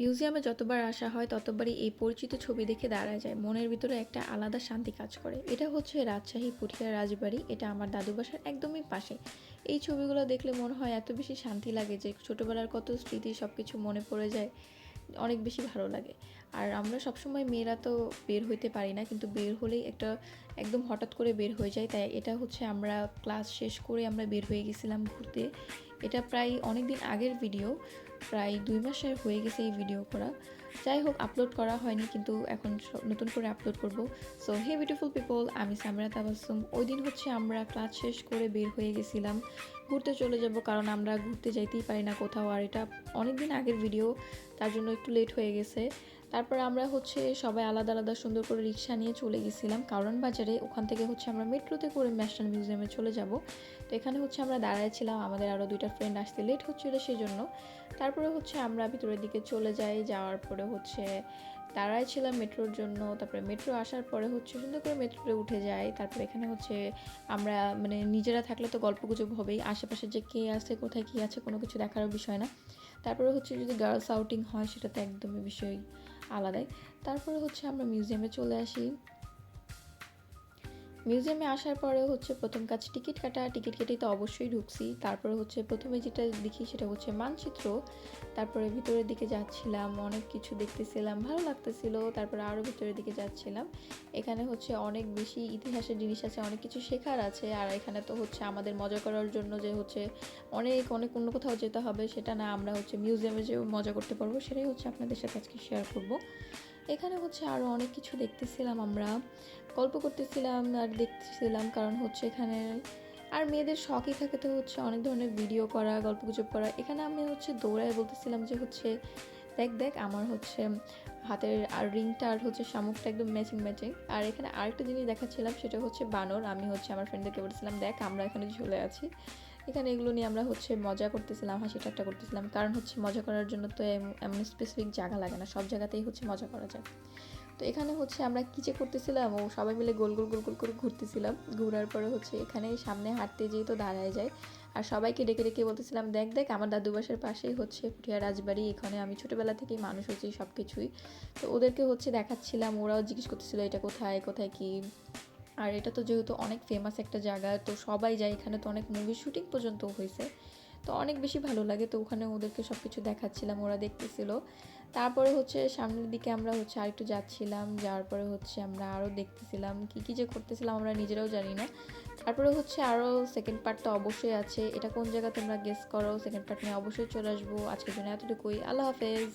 মিউজিয়ামে যতবার আসা হয়, ততবারই এই পরিচিত ছবি দেখে দাঁড়ায় যায়। মনের ভিতরে একটা আলাদা শান্তি কাজ করে। এটা হচ্ছে রাজশাহী পুঠিয়া রাজবাড়ি। এটা আমার দাদু বাসার একদমই পাশে। এই ছবিগুলো দেখলে মনে হয় এত বেশি শান্তি লাগে যে ছোটোবেলার কত স্মৃতি সব কিছু মনে পড়ে যায়। অনেক বেশি ভালো লাগে। আর আমরা সবসময় মেয়েরা তো বের হইতে পারি না, কিন্তু বের হলেই একটা একদম হঠাৎ করে বের হয়ে যায়। তাই এটা হচ্ছে আমরা ক্লাস শেষ করে আমরা বের হয়ে গেছিলাম ঘুরতে। এটা প্রায় অনেক দিন আগের ভিডিও। প্রায় দুই মাসের হয়ে গেছে এই ভিডিও করা। যাই হোক আপলোড করা হয়নি, কিন্তু এখন নতুন করে আপলোড করব। সো হে বিউটিফুল পিপল আমি সামরা তাবাসুম ওই দিন হচ্ছে আমরা ক্লাস শেষ করে বের হয়ে গেছিলাম। ঘুরতে চলে যাব, কারণ আমরা ঘুরতে যাইতেই পারি না কোথাও। আর এটা অনেক দিন আগের ভিডিও তার জন্য একটু লেট হয়ে গেছে। তারপর আমরা হচ্ছে সবাই আলাদা আলাদা সুন্দর করে রিক্সা নিয়ে চলে গেছিলাম। কারণ বাজারে ওখান থেকে হচ্ছে আমরা মেট্রোতে করে ন্যাশনাল মিউজিয়ামে চলে যাব। তো এখানে হচ্ছে আমরা দাঁড়াইছিলাম, আমাদের আরও দুইটা ফ্রেন্ড আসতে লেট হচ্ছিল সেই জন্য তারপরে হচ্ছে আমরা ভিতরের দিকে চলে যাই, যাওয়ার পরে হচ্ছে দাঁড়াই ছিলাম মেট্রোর জন্য। তারপরে মেট্রো আসার পরে হচ্ছে সুন্দর করে মেট্রোতে উঠে যাই। তারপরে এখানে হচ্ছে আমরা মানে নিজেরা থাকলে তো গল্প গুজব হবেই। আশেপাশে যে কে আছে, কোথায় কী আছে, কোনো কিছু দেখারও বিষয় না। তারপরে হচ্ছে যদি গার্লস আউটিং হয় সেটা তো একদমই বিষয় আলাদাই। তারপরে হচ্ছে আমরা মিউজিয়ামে চলে আসি। মিউজিয়ামে আসার পরে হচ্ছে প্রথম কাজ টিকিট কাটা, টিকিট কেটে তো অবশ্যই ঢুকছি। তারপরে হচ্ছে প্রথমে যেটা দেখি সেটা হচ্ছে মানচিত্র। তারপরে ভিতরের দিকে যাচ্ছিলাম, অনেক কিছু দেখতেছিলাম, ভালো লাগতেছিল। তারপরে আরও ভিতরের দিকে যাচ্ছিলাম। এখানে হচ্ছে অনেক বেশি ইতিহাসের জিনিস আছে, অনেক কিছু শেখার আছে। আর এখানে তো হচ্ছে আমাদের মজা করার জন্য যে হচ্ছে অনেক অনেক অন্য কোথাও যেতে হবে, সেটা না আমরা হচ্ছে মিউজিয়ামে যে মজা করতে পারব, সেটাই হচ্ছে আপনাদের সাথে আজকে শেয়ার করব। এখানে হচ্ছে আরও অনেক কিছু দেখতেছিলাম আমরা। গল্প করতেছিলাম আর দেখতেছিলাম কারণ হচ্ছে এখানে আর মেয়েদের শখই থাকে তো হচ্ছে অনেক ধরনের ভিডিও করা গল্প গুজব করা। এখানে আমি হচ্ছে দৌড়ায় বলতেছিলাম যে হচ্ছে, দেখ দেখ, আমার হচ্ছে হাতের আর রিংটা আর হচ্ছে শামুকটা একদম ম্যাচিং ম্যাচিং আর এখানে আরেকটা জিনিস দেখাচ্ছিলাম, সেটা হচ্ছে বানর। আমি হচ্ছে আমার ফ্রেন্ডদেরকে বলছিলাম, দেখ, আমরা এখানে ঝুলে আছি। এখানে এগুলো নিয়ে আমরা হচ্ছে মজা করতেছিলাম হাসি ঠাট্টা করতেছিলাম। কারণ হচ্ছে মজা করার জন্য তো এম- এমন স্পেসিফিক জায়গা লাগে না, সব জায়গাতেই হচ্ছে মজা করা যায়। তো এখানে হচ্ছে আমরা কী যে করতেছিলাম, ও সবাই মিলে গোল গোল গোল গোল করে ঘুরতেছিলাম। ঘোরার পরে হচ্ছে এখানে সামনে হাঁটতে যেয়ে তো দাঁড়ায় যায়, আর সবাইকে ডেকে ডেকে বলতেছিলাম, দেখ দেখ, আমার দাদু বাসার পাশেই হচ্ছে পুঠিয়া রাজবাড়ি, এখানে আমি ছোটোবেলা থেকেই মানুষ হচ্ছি সব কিছুই তো ওদেরকে হচ্ছে দেখাচ্ছিলাম, ওরাও জিজ্ঞেস করতেছিল, এটা কোথায় কোথায় কি? আর এটা তো যেহেতু অনেক ফেমাস একটা জায়গা, তো সবাই যায় এখানে, তো অনেক মুভি শুটিং পর্যন্ত হয়েছে। তো অনেক বেশি ভালো লাগে, তো ওখানে ওদেরকে সব কিছু দেখাচ্ছিলাম, ওরা দেখতেছিল। তারপরে হচ্ছে সামনের দিকে আমরা হচ্ছে আরেকটু যাচ্ছিলাম, যাওয়ার পরে হচ্ছে আমরা আরও দেখতেছিলাম, কী কী যে করতেছিলাম আমরা নিজেরাও জানি না। তারপরে হচ্ছে আরও সেকেন্ড পার্টটা অবশ্যই আছে, এটা কোন জায়গা তোমরা গেস করো সেকেন্ড পার্ট নিয়ে অবশ্যই চলে আসব। আজকের জন্য এতটুকুই, আল্লাহ হাফেজ।